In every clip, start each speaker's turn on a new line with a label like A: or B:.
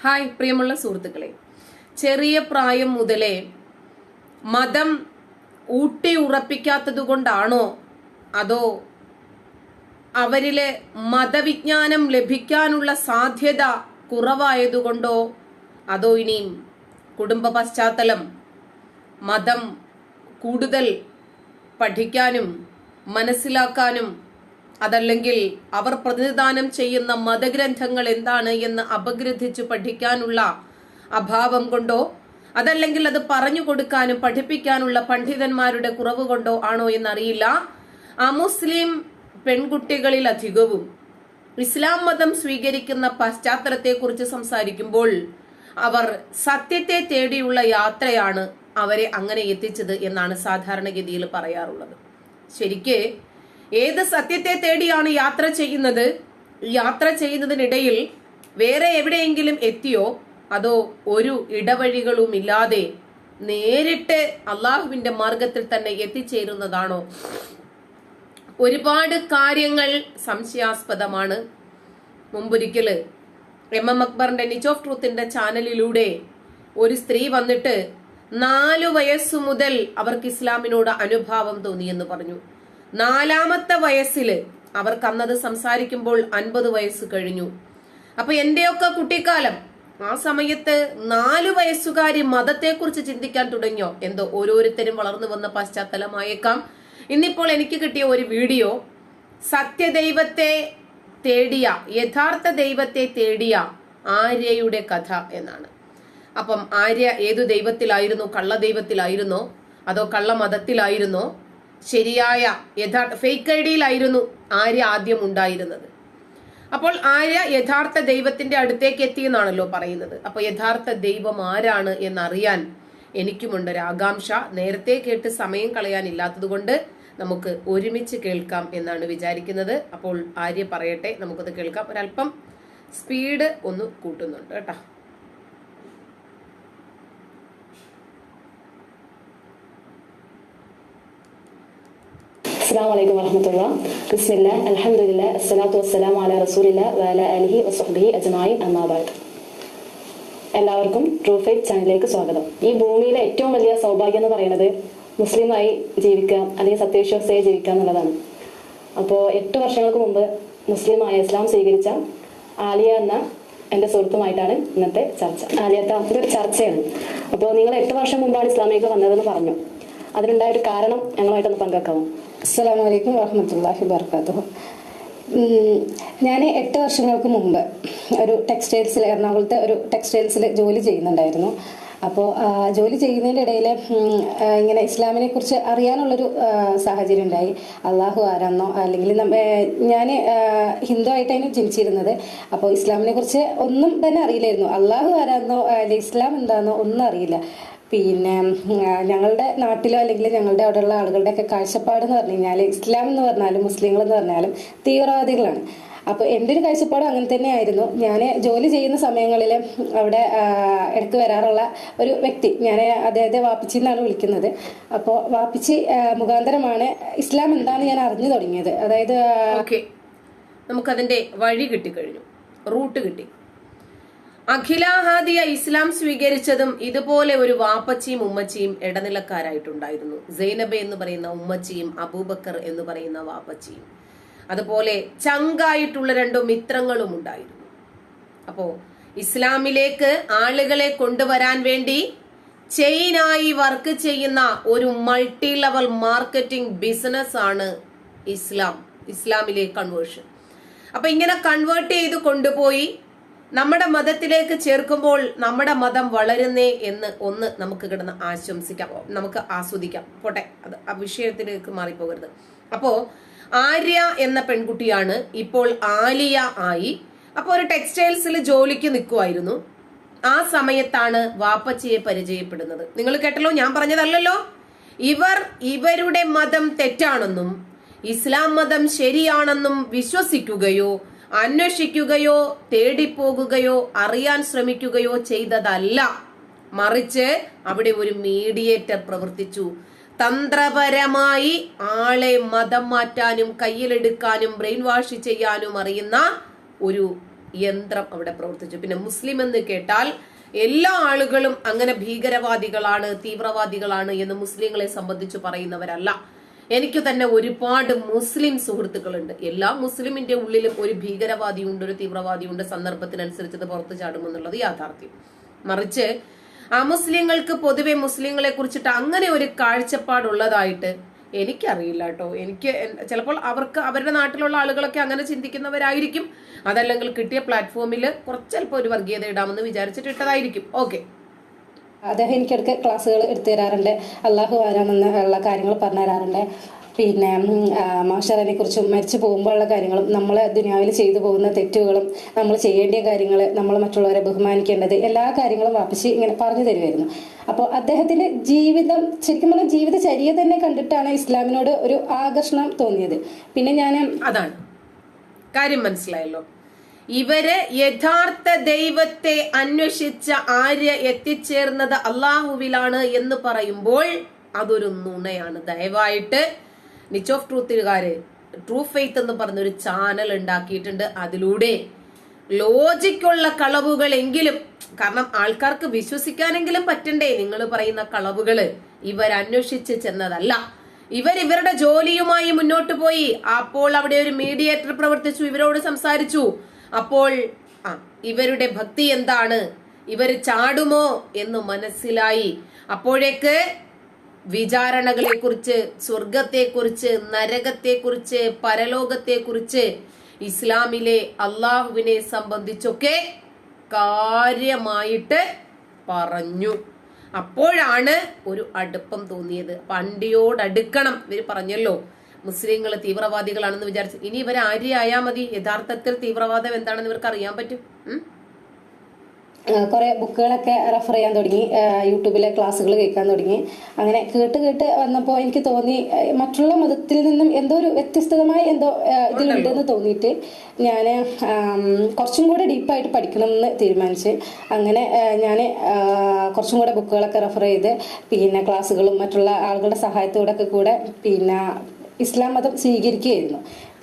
A: Hi പ്രിയമുള്ള സുഹൃത്തുക്കളെ. ചെറിയ പ്രായം മുതലേ മതം ഊട്ടി ഉറപ്പിക്കാത്തത് കൊണ്ടാണോ? അതോ അവരിലെ മതവിജ്ഞാനം ലഭിക്കാനുള്ള സാധ്യത കുറവായതുകൊണ്ടോ അതോ ഇനിയും കുടുംബ പശ്ചാത്തലം മതം കൂടുതൽ പഠിക്കാനും മനസ്സിലാക്കാനും അതല്ലെങ്കിൽ അവർ പ്രതിനിധാനം ചെയ്യുന്ന മതഗ്രന്ഥങ്ങൾ എന്താണ് എന്ന് അപഗ്രഥിച്ചു പഠിക്കാനുള്ള അഭാവം കൊണ്ടോ? അതല്ലെങ്കിൽ അത് പറഞ്ഞു കൊടുക്കാനും പഠിപ്പിക്കാനുള്ള പണ്ഡിതന്മാരുടെ കുറവ് കൊണ്ടോ ആണോ എന്നറിയില്ല. അമുസ്ലിം പെൺകുട്ടികളിൽ അധികവും ഇസ്ലാം മതം സ്വീകരിക്കുന്ന പശ്ചാത്തലത്തെക്കുറിച്ച് സംസാരിക്കുമ്പോൾ അവർ സത്യത്തെ തേടിയുള്ള യാത്രയാണ് അവരെ അങ്ങനെ എത്തിച്ചത് എന്നാണ് സാധാരണഗതിയിൽ പറയാറുള്ളത്. ശരിക്ക് ഏത് സത്യത്തെ തേടിയാണ് യാത്ര ചെയ്യുന്നത്? യാത്ര ചെയ്യുന്നതിനിടയിൽ വേറെ എവിടെയെങ്കിലും എത്തിയോ? അതോ ഒരു ഇടവഴികളും ഇല്ലാതെ നേരിട്ട് അള്ളാഹുവിന്റെ മാർഗത്തിൽ തന്നെ എത്തിച്ചേരുന്നതാണോ? ഒരുപാട് കാര്യങ്ങൾ സംശയാസ്പദമാണ്. മുമ്പൊരിക്കൽ എം എം അക്ബറിന്റെ നിച്ച് ഓഫ് ട്രൂത്തിന്റെ ചാനലിലൂടെ ഒരു സ്ത്രീ വന്നിട്ട് നാലു വയസ്സു മുതൽ അവർക്ക് ഇസ്ലാമിനോട് അനുഭാവം തോന്നിയെന്ന് പറഞ്ഞു. നാലാമത്തെ വയസ്സിൽ അവർക്ക് അന്നത് സംസാരിക്കുമ്പോൾ അൻപത് വയസ്സ് കഴിഞ്ഞു. അപ്പൊ എന്റെയൊക്കെ കുട്ടിക്കാലം ആ സമയത്ത് നാല് വയസ്സുകാരി മതത്തെക്കുറിച്ച് ചിന്തിക്കാൻ തുടങ്ങിയോ? എന്തോ ഓരോരുത്തരും വളർന്നു വന്ന പശ്ചാത്തലമായേക്കാം. ഇന്നിപ്പോൾ എനിക്ക് കിട്ടിയ ഒരു വീഡിയോ സത്യദൈവത്തെ തേടിയ യഥാർത്ഥ ദൈവത്തെ തേടിയ ആര്യയുടെ കഥ എന്നാണ്. അപ്പം ആര്യ ഏതു ദൈവത്തിലായിരുന്നു? കള്ള ദൈവത്തിലായിരുന്നോ അതോ കള്ള മതത്തിലായിരുന്നോ ശരിയായ യഥാർത്ഥ ഫേക്ക് ഐ ഡിയിലായിരുന്നു ആര്യ ആദ്യം ഉണ്ടായിരുന്നത്. അപ്പോൾ ആര്യ യഥാർത്ഥ ദൈവത്തിന്റെ അടുത്തേക്ക് എത്തി എന്നാണല്ലോ പറയുന്നത്. അപ്പൊ യഥാർത്ഥ ദൈവം ആരാണ് എന്നറിയാൻ എനിക്കുമുണ്ട് ഒരു ആകാംക്ഷ. നേരത്തെ കേട്ട് സമയം കളയാനില്ലാത്തതുകൊണ്ട് നമുക്ക് ഒരുമിച്ച് കേൾക്കാം എന്നാണ് വിചാരിക്കുന്നത്. അപ്പോൾ ആര്യ പറയട്ടെ നമുക്കത് കേൾക്കാം. ഒരല്പം സ്പീഡ് ഒന്ന് കൂട്ടുന്നുണ്ട് കേട്ടോ.
B: അസ്സാം വലൈക്കും വറഹമത്തുള്ള. ബിസ്മില്ല. അലഹമുല്ല അസ്സലാത്തു വസ്സലാം അല റസൂലില്ല വല അലിഹി വസുഹബി അജ്മായി അമ്മാബാദ് എല്ലാവർക്കും ട്രൂ ഫൈറ്റ് ചാനലിലേക്ക് സ്വാഗതം. ഈ ഭൂമിയിലെ ഏറ്റവും വലിയ സൗഭാഗ്യം എന്ന് പറയുന്നത് മുസ്ലിമായി ജീവിക്കുക അല്ലെങ്കിൽ സത്യവിശ്വാസിയായി ജീവിക്കുക എന്നുള്ളതാണ്. അപ്പോൾ എട്ട് വർഷങ്ങൾക്ക് മുമ്പ് മുസ്ലിമായ ഇസ്ലാം സ്വീകരിച്ച ആലിയ എന്ന എന്റെ സുഹൃത്തുമായിട്ടാണ് ഇന്നത്തെ ചർച്ച. ആലിയത്ത ഇതൊരു ചർച്ചയാണ്. അപ്പോൾ നിങ്ങൾ എട്ട് വർഷം മുമ്പാണ് ഇസ്ലാമിലേക്ക് വന്നതെന്ന് പറഞ്ഞു. അതിനുണ്ടായ ഒരു കാരണം ഞങ്ങളുമായിട്ടൊന്ന് പങ്കുവെക്കാമോ
C: അസ്സാം വലൈക്കും വാഹമത്തല്ലാഹി വർക്കാത്തു ഞാൻ എട്ട് വർഷങ്ങൾക്ക് മുമ്പ് ഒരു ടെക്സ്റ്റൈൽസിൽ എറണാകുളത്തെ ഒരു ടെക്സ്റ്റൈൽസിൽ ജോലി ചെയ്യുന്നുണ്ടായിരുന്നു. അപ്പോൾ ജോലി ചെയ്യുന്നതിന്റെ ഇടയിൽ ഇങ്ങനെ ഇസ്ലാമിനെ കുറിച്ച് അറിയാനുള്ളൊരു സാഹചര്യം ഉണ്ടായി. അള്ളാഹു ആരാന്നോ അല്ലെങ്കിൽ ഞാൻ ഹിന്ദു ആയിട്ടാണ് ജനിച്ചിരുന്നത്. അപ്പോൾ ഇസ്ലാമിനെ കുറിച്ച് ഒന്നും തന്നെ അറിയില്ലായിരുന്നു. അള്ളാഹു ആരാന്നോ അല്ലെങ്കിൽ ഇസ്ലാം എന്താണെന്നോ ഒന്നും അറിയില്ല. പിന്നെ ഞങ്ങളുടെ നാട്ടിലോ അല്ലെങ്കിൽ ഞങ്ങളുടെ അവിടെയുള്ള ആളുകളുടെ ഒക്കെ കാഴ്ചപ്പാട് എന്ന് പറഞ്ഞു കഴിഞ്ഞാൽ ഇസ്ലാം എന്ന് പറഞ്ഞാലും മുസ്ലിങ്ങൾ എന്ന് പറഞ്ഞാലും തീവ്രവാദികളാണ്. അപ്പോൾ എന്റെ ഒരു കാഴ്ചപ്പാട് അങ്ങനെ തന്നെയായിരുന്നു. ഞാൻ ജോലി ചെയ്യുന്ന സമയങ്ങളിൽ അവിടെ ഇടയ്ക്ക് വരാറുള്ള ഒരു വ്യക്തി ഞാൻ അദ്ദേഹത്തെ വാപ്പിച്ചി എന്നാണ് വിളിക്കുന്നത്. അപ്പോൾ വാപ്പിച്ചി മുഖാന്തരമാണ് ഇസ്ലാം എന്താണെന്ന് ഞാൻ അറിഞ്ഞു തുടങ്ങിയത്. അതായത്
A: നമുക്കതിന്റെ വഴി കിട്ടിക്കഴിഞ്ഞു. റൂട്ട് കിട്ടി. അഖിലാഹാദിയ ഇസ്ലാം സ്വീകരിച്ചതും ഇതുപോലെ ഒരു വാപ്പച്ചിയും ഉമ്മച്ചിയും ഇടനിലക്കാരായിട്ടുണ്ടായിരുന്നു. സൈനബ എന്ന് പറയുന്ന ഉമ്മച്ചിയും അബൂബക്കർ എന്ന് പറയുന്ന വാപ്പച്ചിയും. അതുപോലെ ചങ്കായിട്ടുള്ള രണ്ടു മിത്രങ്ങളും ഉണ്ടായിരുന്നു. അപ്പോ ഇസ്ലാമിലേക്ക് ആളുകളെ കൊണ്ടുവരാൻ വേണ്ടി ചെയിനായി വർക്ക് ചെയ്യുന്ന ഒരു മൾട്ടി ലെവൽ മാർക്കറ്റിംഗ് ബിസിനസ് ആണ് ഇസ്ലാം. ഇസ്ലാമിലെ കൺവേർഷൻ അപ്പൊ ഇങ്ങനെ കൺവേർട്ട് ചെയ്ത് കൊണ്ടുപോയി നമ്മുടെ മതത്തിലേക്ക് ചേർക്കുമ്പോൾ നമ്മുടെ മതം വളരുന്നേ എന്ന് ഒന്ന് നമുക്ക് കിടന്ന് ആശംസിക്കാം. നമുക്ക് ആസ്വദിക്കാം. പോട്ടെ അത് ആ വിഷയത്തിലേക്ക് മാറിപ്പോകരുത്. അപ്പോ ആര്യ എന്ന പെൺകുട്ടിയാണ് ഇപ്പോൾ ആലിയ ആയി. അപ്പോൾ ഒരു ടെക്സ്റ്റൈൽസിൽ ജോലിക്ക് നിൽക്കുമായിരുന്നു ആ സമയത്താണ് വാപ്പച്ചിയെ പരിചയപ്പെടുന്നത്. നിങ്ങൾ കേട്ടല്ലോ ഞാൻ പറഞ്ഞതല്ലല്ലോ. ഇവർ ഇവരുടെ മതം തെറ്റാണെന്നും ഇസ്ലാം മതം ശരിയാണെന്നും വിശ്വസിക്കുകയോ അന്വേഷിക്കുകയോ തേടിപ്പോകുകയോ അറിയാൻ ശ്രമിക്കുകയോ ചെയ്തതല്ല. മറിച്ച് അവിടെ ഒരു മീഡിയേറ്റർ പ്രവർത്തിച്ചു. തന്ത്രപരമായി ആളെ മതം മാറ്റാനും കയ്യിലെടുക്കാനും ബ്രെയിൻ വാഷ് ചെയ്യാനും അറിയുന്ന ഒരു യന്ത്രം അവിടെ പ്രവർത്തിച്ചു. പിന്നെ മുസ്ലിം എന്ന് കേട്ടാൽ എല്ലാ ആളുകളും അങ്ങനെ ഭീകരവാദികളാണ് തീവ്രവാദികളാണ് എന്ന് മുസ്ലിങ്ങളെ സംബന്ധിച്ച് പറയുന്നവരല്ല. എനിക്ക് തന്നെ ഒരുപാട് മുസ്ലിം സുഹൃത്തുക്കളുണ്ട്. എല്ലാ മുസ്ലിമിന്റെ ഉള്ളിലും ഒരു ഭീകരവാദിയുണ്ട് ഒരു തീവ്രവാദിയുണ്ട് സന്ദർഭത്തിനനുസരിച്ച് അത് പുറത്തു ചാടുമെന്നുള്ളത് യാഥാർത്ഥ്യം. മറിച്ച് അമുസ്ലിങ്ങൾക്ക് പൊതുവെ മുസ്ലിങ്ങളെ കുറിച്ചിട്ട് അങ്ങനെ ഒരു കാഴ്ചപ്പാടുള്ളതായിട്ട് എനിക്കറിയില്ല കേട്ടോ. എനിക്ക് ചിലപ്പോൾ അവർക്ക് അവരുടെ നാട്ടിലുള്ള ആളുകളൊക്കെ അങ്ങനെ ചിന്തിക്കുന്നവരായിരിക്കും. അതല്ലെങ്കിൽ കിട്ടിയ പ്ലാറ്റ്ഫോമിൽ കുറച്ച് ചിലപ്പോൾ ഒരു വർഗീയത ഇടാമെന്ന് വിചാരിച്ചിട്ട് ഇട്ടതായിരിക്കും. ഓക്കെ
C: അദ്ദേഹം എനിക്കിടയ്ക്ക് ക്ലാസ്സുകൾ എടുത്തു തരാറുണ്ട്. അള്ളാഹു ആരാണെന്ന് ഉള്ള കാര്യങ്ങൾ പറഞ്ഞു തരാറുണ്ട്. പിന്നെ മാഷറിനെ കുറിച്ചും മരിച്ചു പോകുമ്പോഴുള്ള കാര്യങ്ങളും നമ്മൾ ദുനിയാവിൽ ചെയ്തു പോകുന്ന തെറ്റുകളും നമ്മൾ ചെയ്യേണ്ട കാര്യങ്ങൾ നമ്മൾ മറ്റുള്ളവരെ ബഹുമാനിക്കേണ്ടത് എല്ലാ കാര്യങ്ങളും വാപ്പിച്ച് ഇങ്ങനെ പറഞ്ഞു തരുമായിരുന്നു അപ്പോൾ അദ്ദേഹത്തിന്റെ ജീവിതം ശരിക്കും പറഞ്ഞാൽ ജീവിതചര്യ തന്നെ കണ്ടിട്ടാണ് ഇസ്ലാമിനോട് ഒരു ആകർഷണം തോന്നിയത്. പിന്നെ ഞാൻ
A: അതാണ്. കാര്യം മനസ്സിലായല്ലോ. ഇവർ യഥാർത്ഥ ദൈവത്തെ അന്വേഷിച്ച ആര്യ എത്തിച്ചേർന്നത് അള്ളാഹുവിലാണ് എന്ന് പറയുമ്പോൾ അതൊരു നുണയാണ്. ദയവായിട്ട് നിച്ച് ഓഫ് ട്രൂത്തുകാര് ട്രൂ ഫെയ്ത്ത് എന്ന് പറഞ്ഞൊരു ചാനൽ ഉണ്ടാക്കിയിട്ടുണ്ട്. അതിലൂടെ ലോജിക്കുള്ള കളവുകൾ എങ്കിലും കാരണം ആൾക്കാർക്ക് വിശ്വസിക്കാനെങ്കിലും പറ്റണ്ടേ നിങ്ങൾ പറയുന്ന കളവുകൾ ഇവരന്വേഷിച്ച് ചെന്നതല്ല. ഇവർ ഇവരുടെ ജോലിയുമായി മുന്നോട്ട് പോയി. അപ്പോൾ അവിടെ ഒരു മീഡിയേറ്റർ പ്രവർത്തിച്ചു ഇവരോട് സംസാരിച്ചു. അപ്പോൾ ആ ഇവരുടെ ഭക്തി എന്താണ്? ഇവർ ചാടുമോ എന്ന് മനസ്സിലായി. അപ്പോഴേക്ക് നരകത്തെ കുറിച്ച് പരലോകത്തെ കുറിച്ച് ഇസ്ലാമിലെ അള്ളാഹുവിനെ സംബന്ധിച്ചൊക്കെ കാര്യമായിട്ട് പറഞ്ഞു. അപ്പോഴാണ് ഒരു അടുപ്പം തോന്നിയത്. പണ്ടിയോടടുക്കണം. ഇവർ പറഞ്ഞല്ലോ മുസ്ലിങ്ങൾ തീവ്രവാദികളാണെന്ന് വിചാരിച്ചു ഇനി ഇവർ ആര്യായാ മതി? യഥാർത്ഥത്തിൽ തീവ്രവാദം എന്താണെന്ന് ഇവർക്ക് അറിയാൻ പറ്റും?
C: കുറെ ബുക്കുകളൊക്കെ റെഫർ ചെയ്യാൻ തുടങ്ങി. യൂട്യൂബിലെ ക്ലാസ്സുകൾ കേൾക്കാൻ തുടങ്ങി. അങ്ങനെ കേട്ട് കേട്ട് വന്നപ്പോൾ എനിക്ക് തോന്നി മറ്റുള്ള മതത്തിൽ നിന്നും എന്തോ ഒരു വ്യത്യസ്തമായ എന്തോ ഇതിലുണ്ടെന്ന് തോന്നിയിട്ട് ഞാൻ കുറച്ചും കൂടെ ഡീപ്പായിട്ട് പഠിക്കണം എന്ന് തീരുമാനിച്ച് അങ്ങനെ ഞാൻ കുറച്ചും കൂടെ ബുക്കുകളൊക്കെ റെഫർ ചെയ്ത് പിന്നെ ക്ലാസ്സുകളും മറ്റുള്ള ആളുകളുടെ സഹായത്തോടൊക്കെ കൂടെ പിന്നെ ഇസ്ലാം മതം സ്വീകരിക്കുകയായിരുന്നു.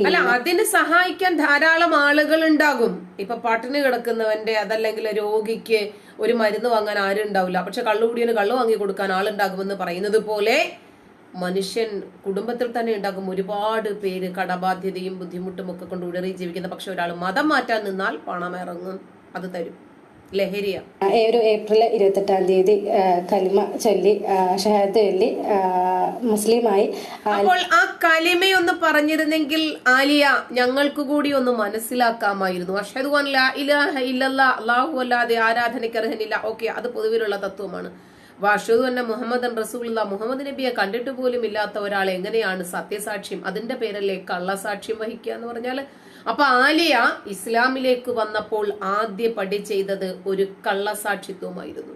A: അല്ല അതിന് സഹായിക്കാൻ ധാരാളം ആളുകൾ ഉണ്ടാകും. ഇപ്പൊ പട്ടിണി കിടക്കുന്നവന്റെ അതല്ലെങ്കിൽ രോഗിക്ക് ഒരു മരുന്ന് വാങ്ങാൻ ആരും ഉണ്ടാവില്ല. പക്ഷെ കള്ളുകുടിയന് കള്ളു വാങ്ങി കൊടുക്കാൻ ആളുണ്ടാകുമെന്ന് പറയുന്നത് പോലെ മനുഷ്യൻ കുടുംബത്തിൽ തന്നെ ഉണ്ടാകും. ഒരുപാട് പേര് കടബാധ്യതയും ബുദ്ധിമുട്ടും ഒക്കെ കൊണ്ട് ഉടറി ജീവിക്കുന്ന പക്ഷെ ഒരാൾ മതം മാറ്റാൻ നിന്നാൽ പണമിറങ്ങും അത് തരും. ലഹരിയ.
C: ഒരു ഏപ്രിൽ ഇരുപത്തെട്ടാം തീയതി കലിമ ചൊല്ലി ഷഹാദ് ചൊല്ലി മുസ്ലിമായി
A: അപ്പോൾ ആ കലിമയൊന്ന് പറഞ്ഞിരുന്നെങ്കിൽ ആലിയ ഞങ്ങൾക്ക് കൂടി ഒന്ന് മനസ്സിലാക്കാമായിരുന്നു. അഷഹദു അൻ ലാ ഇലാഹ ഇല്ലല്ലാ അല്ലാതെ ആരാധനയ്ക്ക് അർഹനില്ല. ഓക്കെ അത് പൊതുവിലുള്ള തത്വമാണ്. വാഷദു അന്ന മുഹമ്മദൻ റസൂലുള്ള മുഹമ്മദ് നബിയെ കണ്ടിട്ട് പോലും ഇല്ലാത്ത ഒരാൾ എങ്ങനെയാണ് സത്യസാക്ഷ്യം അതിന്റെ പേരല്ലേ കള്ളസാക്ഷ്യം വഹിക്കുക എന്ന് പറഞ്ഞാൽ അപ്പൊ ആലിയ ഇസ്ലാമിലേക്ക് വന്നപ്പോൾ ആദ്യ പടി ചെയ്തത് ഒരു കള്ളസാക്ഷിത്വമായിരുന്നു.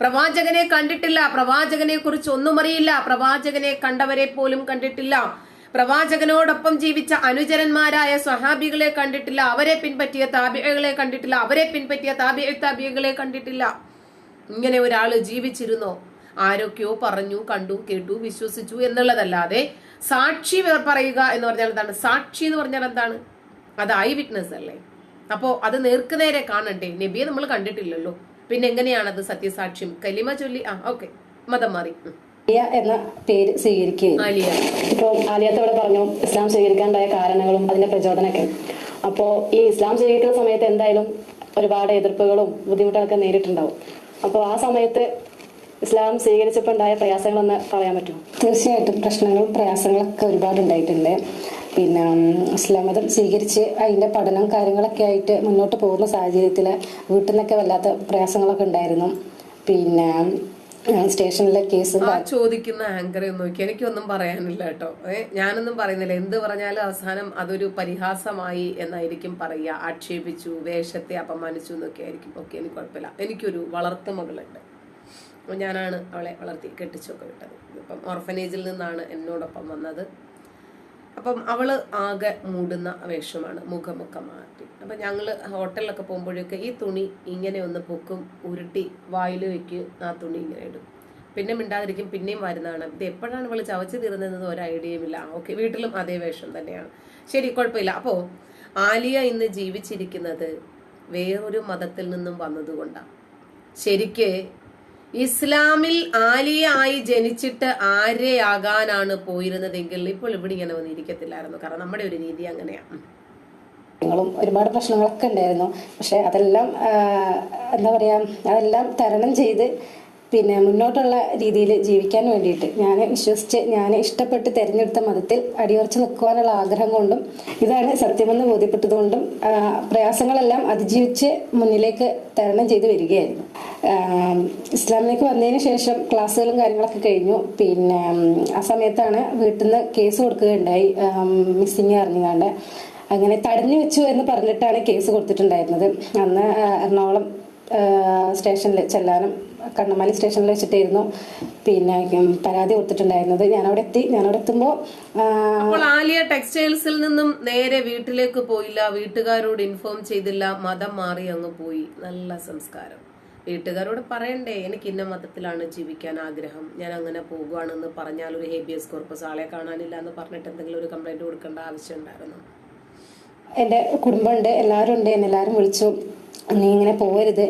A: പ്രവാചകനെ കണ്ടിട്ടില്ല പ്രവാചകനെ കുറിച്ച് ഒന്നും അറിയില്ല പ്രവാചകനെ കണ്ടവരെ പോലും കണ്ടിട്ടില്ല. പ്രവാചകനോടൊപ്പം ജീവിച്ച അനുചരന്മാരായ സ്വഹാബികളെ കണ്ടിട്ടില്ല അവരെ പിൻപറ്റിയ താബികളെ കണ്ടിട്ടില്ല അവരെ പിൻപറ്റിയ താബിയ കണ്ടിട്ടില്ല. ഇങ്ങനെ ഒരാൾ ജീവിച്ചിരുന്നോ? ആരൊക്കെയോ പറഞ്ഞു കണ്ടു കേട്ടു വിശ്വസിച്ചു എന്നുള്ളതല്ലാതെ സാക്ഷി പറയുക എന്ന് പറഞ്ഞാൽ എന്താണ്? സാക്ഷി എന്ന് പറഞ്ഞാൽ എന്താണ്? അത് ഐ വിറ്റ്നസ് അല്ലേ? അപ്പോ അത് നേർക്കുനേരെ കാണണ്ടേ? നബിയെ നമ്മൾ കണ്ടിട്ടില്ലല്ലോ. പിന്നെ എങ്ങനെയാണത് സത്യസാക്ഷ്യം? കലിമ ചൊല്ലി ആ ഓക്കെ. മതം മാറി.
C: ആലിയ എന്ന പേര്
A: സ്വീകരിക്കുകയും
B: ഇപ്പോൾ ആലിയത്തോടെ പറഞ്ഞു ഇസ്ലാം സ്വീകരിക്കാനുണ്ടായ കാരണങ്ങളും അതിന്റെ പ്രചോദനമൊക്കെ. അപ്പോ ഈ ഇസ്ലാം സ്വീകരിക്കുന്ന സമയത്ത് എന്തായാലും ഒരുപാട് എതിർപ്പുകളും ബുദ്ധിമുട്ടുകളൊക്കെ നേരിട്ടുണ്ടാവും. അപ്പോൾ ആ സമയത്ത് ഇസ്ലാം സ്വീകരിച്ചപ്പോൾ ഉണ്ടായ പ്രയാസങ്ങളൊന്ന് പറയാൻ പറ്റുമോ?
C: തീർച്ചയായിട്ടും പ്രശ്നങ്ങളും പ്രയാസങ്ങളൊക്കെ ഒരുപാട് ഉണ്ടായിട്ടുണ്ട് പിന്നെ ഇസ്ലാം മതം സ്വീകരിച്ച് അതിന്റെ പഠനം കാര്യങ്ങളൊക്കെ ആയിട്ട് മുന്നോട്ട് പോകുന്ന സാഹചര്യത്തിൽ വീട്ടിൽ നിന്നൊക്കെ വല്ലാത്ത പ്രയാസങ്ങളൊക്കെ ഉണ്ടായിരുന്നു. പിന്നെ സ്റ്റേഷനിലെ കേസ്
A: ചോദിക്കുന്ന ആങ്കറെ നോക്കി. എനിക്കൊന്നും പറയാനില്ല കേട്ടോ. ഞാനൊന്നും പറയുന്നില്ല. എന്ത് പറഞ്ഞാലും അവസാനം അതൊരു പരിഹാസമായി എന്നായിരിക്കും പറയുക. ആക്ഷേപിച്ചു വേഷത്തെ അപമാനിച്ചു എന്നൊക്കെ ആയിരിക്കും. ഓക്കെ എനിക്ക് കുഴപ്പമില്ല. എനിക്കൊരു വളർത്തു മകളുണ്ട്. അപ്പോൾ ഞാനാണ് അവളെ വളർത്തി കെട്ടിച്ചൊക്കെ വിട്ടത്. ഇപ്പം ഓർഫനേജിൽ നിന്നാണ് എന്നോടൊപ്പം വന്നത്. അപ്പം അവൾ ആകെ മൂടുന്ന വേഷമാണ് മുഖമൊക്കെ മാറ്റി. അപ്പം ഞങ്ങൾ ഹോട്ടലിലൊക്കെ പോകുമ്പോഴൊക്കെ ഈ തുണി ഇങ്ങനെ ഒന്ന് പൊക്കും ഉരുട്ടി വായിൽ വെക്ക് ആ തുണി ഇങ്ങനെ ഇടും. പിന്നെ മിണ്ടാതിരിക്കും പിന്നെയും വരുന്നതാണ്. ഇത് എപ്പോഴാണ് ഇവൾ ചവച്ച് തീർന്നതെന്ന് ഒരു ഐഡിയയും ഇല്ല. ഓക്കെ വീട്ടിലും അതേ വേഷം തന്നെയാണ്. ശരി കുഴപ്പമില്ല. അപ്പോൾ ആലിയ ഇന്ന് ജീവിച്ചിരിക്കുന്നത് വേറൊരു മതത്തിൽ നിന്നും വന്നതുകൊണ്ടാണ് ശരിക്ക് ഇസ്ലാമിൽ ആലിയായി ജനിച്ചിട്ട് ആരെയാകാനാണ് പോയിരുന്നതെങ്കിൽ ഇപ്പോൾ ഇവിടെ ഇങ്ങനെ വന്നിരിക്കത്തില്ലായിരുന്നു. കാരണം നമ്മുടെ ഒരു രീതി അങ്ങനെയാണ്
C: കാര്യങ്ങളും ഒരുപാട് പ്രശ്നങ്ങളൊക്കെ ഉണ്ടായിരുന്നു. പക്ഷെ അതെല്ലാം എന്താ പറയാ അതെല്ലാം തരണം ചെയ്ത് പിന്നെ മുന്നോട്ടുള്ള രീതിയിൽ ജീവിക്കാൻ വേണ്ടിയിട്ട്. ഞാൻ വിശ്വസിച്ച് ഞാൻ ഇഷ്ടപ്പെട്ട് തിരഞ്ഞെടുത്ത മതത്തിൽ അടിയുറച്ച് നിൽക്കുവാനുള്ള ആഗ്രഹം കൊണ്ടും ഇതാണ് സത്യമെന്ന് ബോധ്യപ്പെട്ടതുകൊണ്ടും പ്രയാസങ്ങളെല്ലാം അതിജീവിച്ച് മുന്നിലേക്ക് തരണം ചെയ്തു വരികയായിരുന്നു. ഇസ്ലാമിലേക്ക് വന്നതിന് ശേഷം ക്ലാസ്സുകളും കാര്യങ്ങളൊക്കെ കഴിഞ്ഞു. പിന്നെ ആ സമയത്താണ് വീട്ടിൽ നിന്ന് കേസ് കൊടുക്കുകയുണ്ടായി. മിസ്സിങ് അറിഞ്ഞുകൊണ്ട് അങ്ങനെ തടഞ്ഞു വെച്ചു എന്ന് പറഞ്ഞിട്ടാണ് കേസ് കൊടുത്തിട്ടുണ്ടായിരുന്നത്. അന്ന് എറണാകുളം സ്റ്റേഷനിൽ ചെല്ലാനം കണ്ണമാലി സ്റ്റേഷനിൽ വെച്ചിട്ടായിരുന്നു. പിന്നെ പരാതി കൊടുത്തിട്ടുണ്ടായിരുന്നത്. ഞാനവിടെ എത്തി. ഞാനവിടെ എത്തുമ്പോൾ
A: അപ്പോൾ ആലിയ ടെക്സ്റ്റൈൽസിൽ നിന്നും നേരെ വീട്ടിലേക്ക് പോയില്ല. വീട്ടുകാരോട് ഇൻഫോം ചെയ്തില്ല. മതം മാറി അങ്ങ് പോയി. നല്ല സംസ്കാരം. വീട്ടുകാരോട് പറയണ്ടേ എനിക്ക് ഇന്ന മതത്തിലാണ് ജീവിക്കാൻ ആഗ്രഹം. ഞാൻ അങ്ങനെ പോകുവാണെന്ന് പറഞ്ഞാൽ ഒരു ഹേബിയസ് കോർപ്പസ് ആളെ കാണാനില്ല എന്ന് പറഞ്ഞിട്ട് എന്തെങ്കിലും ഒരു കംപ്ലൈന്റ് കൊടുക്കേണ്ട ആവശ്യം ഉണ്ടായിരുന്നു?
C: എന്റെ കുടുംബമുണ്ട്. എല്ലാവരും ഉണ്ട്. എന്നെല്ലാരും വിളിച്ചു. നീ ഇങ്ങനെ പോകരുത്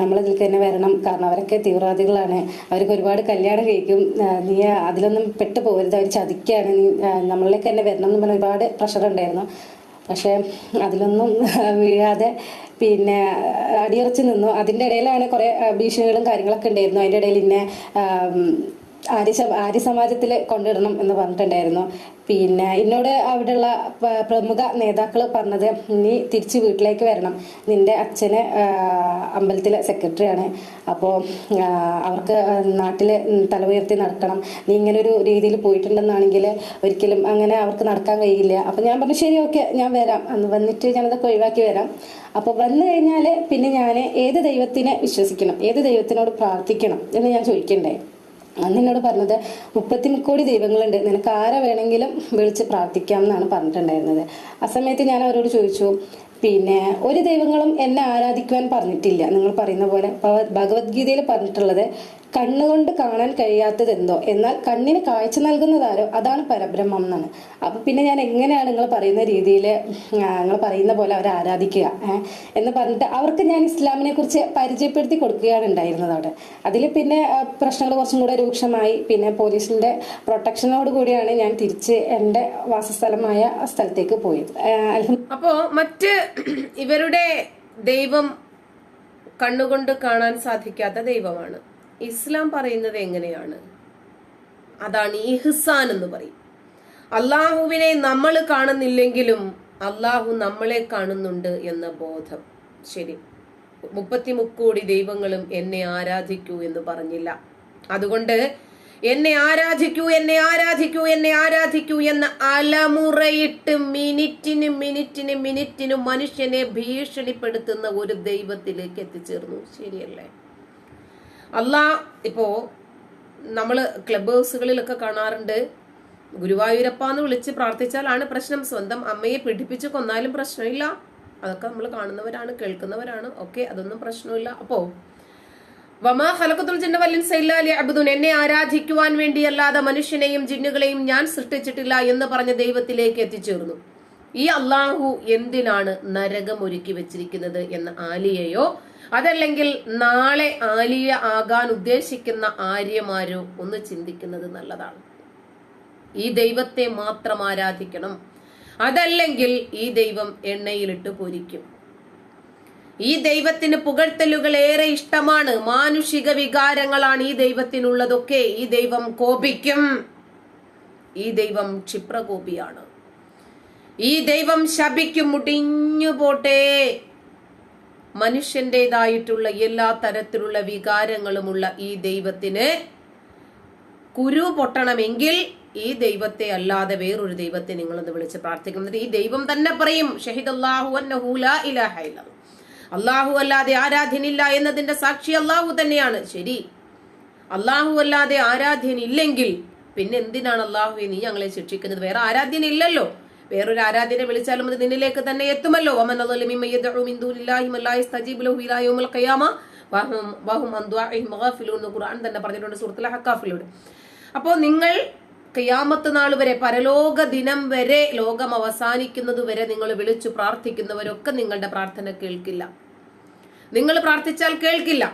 C: നമ്മൾ തന്നെ വരണം. കാരണം അവരൊക്കെ തീവ്രവാദികളാണ്. അവർക്ക് ഒരുപാട് കല്യാണം കഴിക്കും. നീ അതിലൊന്നും പെട്ടു പോകരുത് അവർ ചതിക്കാണ്. നീ നമ്മളിലേക്ക് തന്നെ വരണം എന്ന് പറഞ്ഞ ഒരുപാട് പ്രഷർ ഉണ്ടായിരുന്നു. പക്ഷേ അതിലൊന്നും വീഴാതെ പിന്നെ അടിയുറച്ച് നിന്നു. അതിന്റെ ഇടയിലാണ് കുറേ ഭീഷണികളും കാര്യങ്ങളൊക്കെ ഉണ്ടായിരുന്നു. അതിന്റെ ഇടയിൽ ഇന്നെ ആര്യ ആര്യ സമാജത്തിൽ കൊണ്ടിടണം എന്ന് പറഞ്ഞിട്ടുണ്ടായിരുന്നു. പിന്നെ എന്നോട് അവിടെയുള്ള പ്രമുഖ നേതാക്കൾ പറഞ്ഞത് നീ തിരിച്ച് വീട്ടിലേക്ക് വരണം. നിന്റെ അച്ഛന് അമ്പലത്തിലെ സെക്രട്ടറിയാണ്. അപ്പോൾ അവർക്ക് നാട്ടിൽ തല ഉയർത്തി നടക്കണം. നീ ഇങ്ങനെ ഒരു രീതിയിൽ പോയിട്ടുണ്ടെന്നാണെങ്കിൽ ഒരിക്കലും അങ്ങനെ അവർക്ക് നടക്കാൻ കഴിയില്ല. അപ്പോൾ ഞാൻ പറഞ്ഞു ശരി ഓക്കെ ഞാൻ വരാം. അന്ന് വന്നിട്ട് ഞാനതൊക്കെ ഒഴിവാക്കി വരാം. അപ്പോൾ വന്നു കഴിഞ്ഞാൽ പിന്നെ ഞാൻ ഏത് ദൈവത്തിനെ വിശ്വസിക്കണം? ഏത് ദൈവത്തിനോട് പ്രാർത്ഥിക്കണം എന്ന് ഞാൻ ചോദിക്കണ്ടേ? അന്ന് എന്നോട് പറഞ്ഞത് മുപ്പത്തി മുക്കോടി ദൈവങ്ങളുണ്ട് നിനക്ക് ആരെ വേണമെങ്കിലും വിളിച്ച് പ്രാർത്ഥിക്കാം എന്നാണ് പറഞ്ഞിട്ടുണ്ടായിരുന്നത്. ആ സമയത്ത് ഞാൻ അവരോട് ചോദിച്ചു പിന്നെ ഒരു ദൈവങ്ങളും എന്നെ ആരാധിക്കുവാൻ പറഞ്ഞിട്ടില്ല. നിങ്ങൾ പറയുന്ന പോലെ ഭഗവത്- ഭഗവത്ഗീതയിൽ പറഞ്ഞിട്ടുള്ളത് കണ്ണുകൊണ്ട് കാണാൻ കഴിയാത്തത് എന്തോ എന്നാൽ കണ്ണിന് കാഴ്ച നൽകുന്നതാരോ? അതാണ് പരബ്രഹ്മം എന്നാണ്. അപ്പൊ പിന്നെ ഞാൻ എങ്ങനെയാണ് നിങ്ങൾ പറയുന്ന രീതിയിൽ നിങ്ങൾ പറയുന്ന പോലെ അവരെ ആരാധിക്കുക എന്ന് പറഞ്ഞിട്ട് അവർക്ക് ഞാൻ ഇസ്ലാമിനെ കുറിച്ച് പരിചയപ്പെടുത്തി കൊടുക്കുകയാണ് ഉണ്ടായിരുന്നത് അവിടെ. അതിൽ പിന്നെ പ്രശ്നങ്ങൾ കുറച്ചും കൂടെ രൂക്ഷമായി. പിന്നെ പോലീസിന്റെ പ്രൊട്ടക്ഷനോട് കൂടിയാണ് ഞാൻ തിരിച്ച് എന്റെ വാസസ്ഥലമായ സ്ഥലത്തേക്ക് പോയത്.
A: അപ്പോൾ മറ്റ് ഇവരുടെ ദൈവം കണ്ണുകൊണ്ട് കാണാൻ സാധിക്കാത്ത ദൈവമാണ്. ഇസ്ലാം പറയുന്നത് എങ്ങനെയാണ്? അതാണ് ഇഹ്സാൻ എന്ന് പറയും. അള്ളാഹുവിനെ നമ്മൾ കാണുന്നില്ലെങ്കിലും അള്ളാഹു നമ്മളെ കാണുന്നുണ്ട് എന്ന ബോധം. ശരി. മുപ്പത്തി മുക്കോടി ദൈവങ്ങളും എന്നെ ആരാധിക്കൂ എന്ന് പറഞ്ഞില്ല. അതുകൊണ്ട് എന്നെ ആരാധിക്കൂ എന്നെ ആരാധിക്കൂ എന്നെ ആരാധിക്കൂ എന്ന അലമുറയിട്ട് മിനിറ്റിന് മിനിറ്റിന് മിനിറ്റിന് മനുഷ്യനെ ഭീഷണിപ്പെടുത്തുന്ന ഒരു ദൈവത്തിലേക്ക് എത്തിച്ചേർന്നു. ശരിയല്ലേ? അല്ലാ ഇപ്പോ നമ്മൾ ക്ലബ് ഹൗസുകളിലൊക്കെ കാണാറുണ്ട്. ഗുരുവായൂരപ്പ എന്ന് വിളിച്ച് പ്രാർത്ഥിച്ചാലാണ് പ്രശ്നം. സ്വന്തം അമ്മയെ പീഡിപ്പിച്ച് കൊന്നാലും പ്രശ്നമില്ല. അതൊക്കെ നമ്മൾ കാണുന്നവരാണ് കേൾക്കുന്നവരാണ്. ഓക്കെ അതൊന്നും പ്രശ്നമില്ല. അപ്പോ വമാ ഹലക്കത്തുൽ ജിന്ന വൽ അബ്ദുൻ എന്നെ ആരാധിക്കുവാൻ വേണ്ടിയല്ലാതെ മനുഷ്യനെയും ജിന്നുകളെയും ഞാൻ സൃഷ്ടിച്ചിട്ടില്ല എന്ന് പറഞ്ഞ ദൈവത്തിലേക്ക് എത്തിച്ചേർന്നു. ഈ അള്ളാഹു എന്തിനാണ് നരകം ഒരുക്കി വെച്ചിരിക്കുന്നത് എന്ന ആലിയയോ അതല്ലെങ്കിൽ നാളെ ആലിയ ആകാൻ ഉദ്ദേശിക്കുന്ന ആര്യമാരോ ഒന്ന് ചിന്തിക്കുന്നത് നല്ലതാണ്. ഈ ദൈവത്തെ മാത്രം ആരാധിക്കണം. അതല്ലെങ്കിൽ ഈ ദൈവം എണ്ണയിലിട്ട് പൊരിക്കും. ഈ ദൈവത്തിന് പുകഴ്ത്തലുകൾ ഏറെ ഇഷ്ടമാണ്. മാനുഷിക വികാരങ്ങളാണ് ഈ ദൈവത്തിനുള്ളതൊക്കെ. ഈ ദൈവം കോപിക്കും. ഈ ദൈവം ക്ഷിപ്രകോപിയാണ്. ഈ ദൈവം ശപിക്കും മുടിഞ്ഞു പോട്ടെ. മനുഷ്യന്റേതായിട്ടുള്ള എല്ലാ തരത്തിലുള്ള വികാരങ്ങളുമുള്ള ഈ ദൈവത്തിന് കുരു പൊട്ടണമെങ്കിൽ ഈ ദൈവത്തെ അല്ലാതെ വേറൊരു ദൈവത്തെ നിങ്ങളൊന്ന് വിളിച്ച് പ്രാർത്ഥിക്കുന്നത് ഈ ദൈവം തന്നെ പറയും ഷഹിദ് അള്ളാഹു ഇലാഹ. അള്ളാഹു അല്ലാതെ ആരാധ്യനില്ല എന്നതിന്റെ സാക്ഷി അള്ളാഹു തന്നെയാണ്. ശരി. അള്ളാഹു അല്ലാതെ ആരാധ്യനില്ലെങ്കിൽ പിന്നെ എന്തിനാണ് അള്ളാഹുവെ നീ ഞങ്ങളെ ശിക്ഷിക്കുന്നത്? വേറെ ആരാധ്യനില്ലല്ലോ. വേറൊരു ആരാധ്യനെ വിളിച്ചാലും അത് നിന്നിലേക്ക് തന്നെ എത്തുമല്ലോ. പറഞ്ഞിട്ടുണ്ട് സൂറത്തുൽ ഹക്കാഫിലൂടെ അപ്പോൾ നിങ്ങൾ കയ്യാമത്ത് നാൾ വരെ പരലോക ദിനം വരെ ലോകം അവസാനിക്കുന്നത് വരെ നിങ്ങൾ വിളിച്ചു പ്രാർത്ഥിക്കുന്നവരൊക്കെ നിങ്ങളുടെ പ്രാർത്ഥന കേൾക്കില്ല. നിങ്ങൾ പ്രാർത്ഥിച്ചാൽ കേൾക്കില്ല.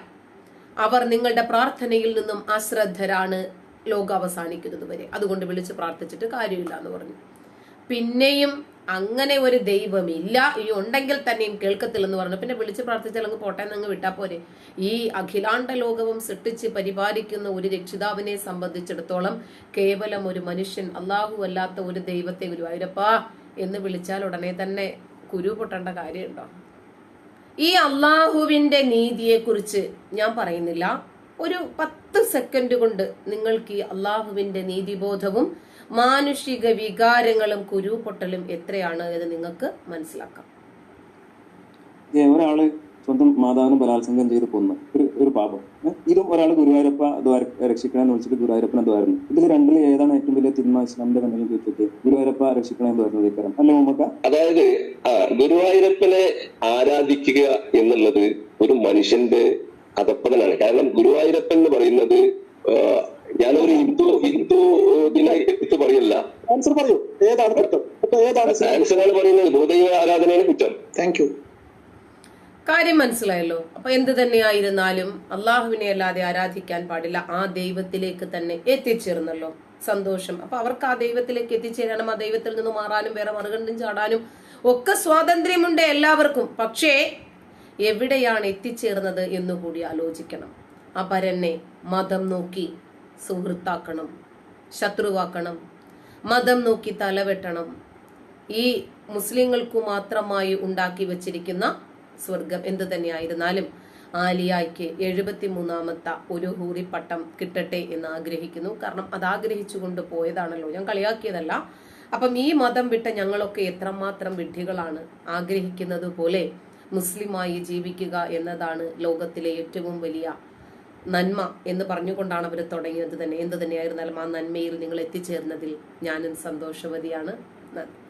A: അവർ നിങ്ങളുടെ പ്രാർത്ഥനയിൽ നിന്നും അശ്രദ്ധരാണ് ലോകം അവസാനിക്കുന്നത് വരെ. അതുകൊണ്ട് വിളിച്ച് പ്രാർത്ഥിച്ചിട്ട് കാര്യമില്ല എന്ന് പറഞ്ഞു. പിന്നെയും അങ്ങനെ ഒരു ദൈവമില്ല ഈ ഉണ്ടെങ്കിൽ തന്നെയും കേൾക്കത്തില്ലെന്ന് പറഞ്ഞു. പിന്നെ വിളിച്ച് പ്രാർത്ഥിച്ചാൽ അങ്ങ് പോട്ടെ അങ്ങ് വിട്ടാ പോരെ. ഈ അഖിലാണ്ട ലോകവും സൃഷ്ടിച്ച് പരിപാലിക്കുന്ന ഒരു രക്ഷിതാവിനെ സംബന്ധിച്ചിടത്തോളം കേവലം ഒരു മനുഷ്യൻ അള്ളാഹു അല്ലാത്ത ഒരു ദൈവത്തെ ഗുരുവായൂരപ്പാ എന്ന് വിളിച്ചാൽ ഉടനെ തന്നെ കുരു പൊട്ടേണ്ട കാര്യമുണ്ടോ? ഈ അള്ളാഹുവിന്റെ നീതിയെക്കുറിച്ച് ഞാൻ പറയുന്നില്ല. ഒരു പത്ത് സെക്കൻഡ് കൊണ്ട് നിങ്ങൾക്ക് ഈ അള്ളാഹുവിന്റെ നീതിബോധവും മാനുഷിക വികാരങ്ങളും കുരുപൊട്ടലും എത്രയാണ് എന്ന് നിങ്ങൾക്ക് മനസ്സിലാക്കാം.
D: ഒരാൾ സ്വന്തം മാതാവിനെ ബലാത്സംഗം ചെയ്ത് കൊന്ന്. ഒരു ഒരു പാപം. ഇതും ഒരാൾ ഗുരുവായൂരപ്പ ദ്വാര രക്ഷിക്കണമെന്ന് വിളിച്ചിട്ട് ഗുരുവായൂരപ്പന ദ്വാരുന്നു. ഇതിൽ രണ്ടിൽ ഏതാണ് ഏറ്റവും വലിയ തിന്മ ഇസ്ലാമിന്റെ കണ്ണിൽ വെച്ചിട്ട് ഗുരുവായൂരപ്പ രക്ഷിക്കണമെന്ന് പറയുന്നത് ഇക്കാരം. അല്ല മുമ്പ്
E: അതായത് ഗുരുവായൂരപ്പനെ ആരാധിക്കുക എന്നുള്ളത് ഒരു മനുഷ്യന്റെ അതപ്പതനാണ്. കാരണം ഗുരുവായൂരപ്പൻ എന്ന് പറയുന്നത് ഞാനൊരു ഹിന്ദു ഹിന്ദു
D: ആൻസർ പറയൂ ഏതാണ് കുറ്റം അപ്പൊ ഏതാണ്
E: പറയുന്നത് ആരാധനയാണ് കുറ്റം.
D: താങ്ക് യു
A: കാര്യം മനസ്സിലായല്ലോ. അപ്പൊ എന്ത് തന്നെയായിരുന്നാലും അള്ളാഹുവിനെ അല്ലാതെ ആരാധിക്കാൻ പാടില്ല. ആ ദൈവത്തിലേക്ക് തന്നെ എത്തിച്ചേർന്നല്ലോ. സന്തോഷം. അപ്പൊ അവർക്ക് ആ ദൈവത്തിലേക്ക് എത്തിച്ചേരാനും ആ ദൈവത്തിൽ നിന്ന് മാറാനും വേറെ മറുകണ്ടും ചാടാനും ഒക്കെ സ്വാതന്ത്ര്യമുണ്ട് എല്ലാവർക്കും. പക്ഷേ എവിടെയാണ് എത്തിച്ചേർന്നത് എന്നുകൂടി ആലോചിക്കണം. അപരനെ പരനെ മതം നോക്കി സുഹൃത്താക്കണം ശത്രുവാക്കണം മതം നോക്കി തലവെട്ടണം ഈ മുസ്ലിങ്ങൾക്കു മാത്രമായി ഉണ്ടാക്കി വച്ചിരിക്കുന്ന സ്വർഗം എന്ത് തന്നെയായിരുന്നാലും ആലിയായ്ക്ക് എഴുപത്തി മൂന്നാമത്തെ ഒരു ഹൂറി പട്ടം കിട്ടട്ടെ എന്ന് ആഗ്രഹിക്കുന്നു. കാരണം അത് ആഗ്രഹിച്ചുകൊണ്ട് പോയതാണല്ലോ. ഞാൻ കളിയാക്കിയതല്ല. അപ്പം ഈ മതം വിട്ട ഞങ്ങളൊക്കെ എത്രമാത്രം വിഡ്ഢികളാണ് ആഗ്രഹിക്കുന്നത് പോലെ മുസ്ലിമായി ജീവിക്കുക എന്നതാണ് ലോകത്തിലെ ഏറ്റവും വലിയ നന്മ എന്ന് പറഞ്ഞുകൊണ്ടാണ് അവർ തുടങ്ങിയത് തന്നെ. എന്ത് തന്നെയായിരുന്നാലും ആ നന്മയിൽ നിങ്ങൾ എത്തിച്ചേർന്നതിൽ ഞാനും സന്തോഷവതിയാണ്. നന്ദി.